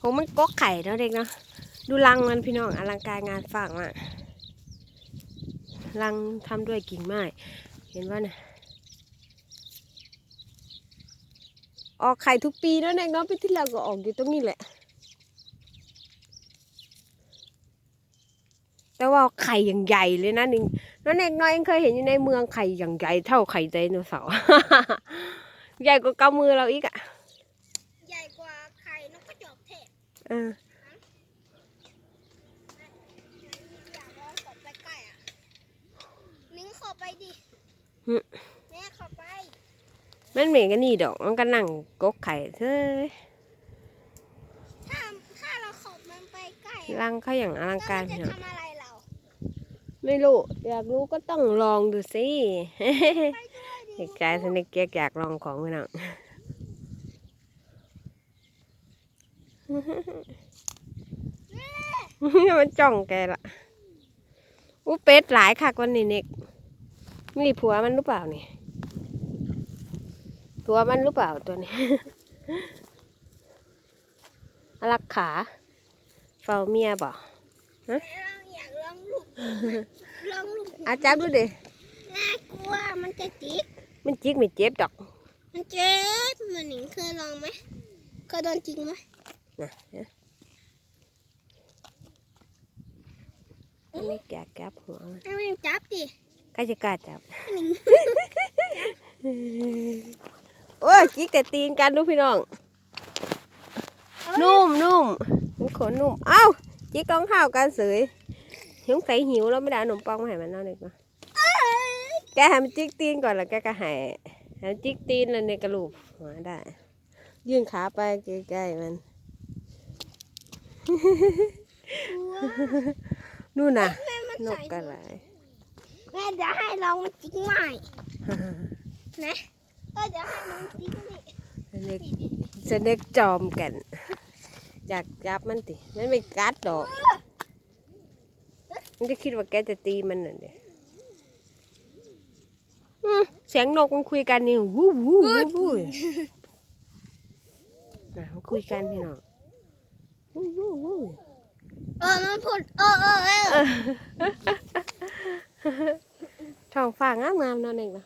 ของมันกกไข่เนาะเด็กเนาะดูรังมันพี่น้องอลังการงานฝากมากรังทำด้วยกิ่งไม้เห็นว่าน่ะออกไข่ทุกปีแล้วเด็กเนาะปีที่แล้วก็ออกอยู่ตรงนี้แหละ แต่ว่าไข่อย่างใหญ่เลยนะหนึ่งน้องเด็กน้อยเองเคยเห็นอยู่ในเมืองไข่อย่างใหญ่เท่าไข่ไดโนเสาร์ใหญ่กว่ากำมือเราอีกอะ ใหญ่กว่าไข่นกกระจอก เทศเอออยากลองขอไปใกล้อะนิ้งขอไปดิแม่ขอไป มันเหมือนกันนี่ดอก มันก็นั่งกกไข่เฮ้ยถ้าถ้าเราขอบมันไปใกล้อะรังเขาอย่างอลังการแล้วพี่มันน้องจะทำอะไรเราไม่รู้ อยากรู้ก็ต้องลองดูสิไปด้วยดิเด็กชายสนิกเกียกอยากลองของพี่น้อง มันจ้องแกละอู้เป็ดหลายคักวันนี้เน็กนี่ผัวมันหรือเปล่านี่ผัวมันหรือเปล่าตัวนี้อารักขาเฝ้าเมียบ่เราอยากลองลูกลองลูกอาจับดูดิ น่ากลัว มันจะจิก มันจิกไม่เจ็บดอก มันเจ็บ มันหนิงเคยลองไหม เคยโดนจริงไหม นะอันนี้แกะแกบหัวมันให้มันจับดิใครจะกล้าจับหนิงโอ้ยจิกแต่ตีนกันดูพี่น้อง นุ่มนุ่มมันขนนุ่ม เอ้าจิกรองเท้ากันเสยหิวใส่หิวแล้วไม่ได้เอาขนมปังมาให้มันเนาะเด็กเนาะแกให้มันจิกตีนก่อนแล้วแกก็ให้ให้มันจิกตีนแล้วเนี่ยกระลูบหัวได้ ยื่นขาไปใกล้ๆมัน นู่นน่ะแม่มันนใส่กอะไรแม่เดี๋ยวให้ลองมันจิกใหม่นะก็เดี๋ยวให้น้องจิกนี่สเน็กสเน็กจอมกัน อยากจับมันติมันไม่กัดดอก มันจะคิดว่าแกจะตีมันน่ะเนี่ยอืมเสียงนกมันคุยกันนี่วู้วู้วู้วู้นะมันคุยกันพี่น้องวู้วู้วู้ เออมันพูดเออเออเออท้องฟ้างามงามๆนอนเองนะ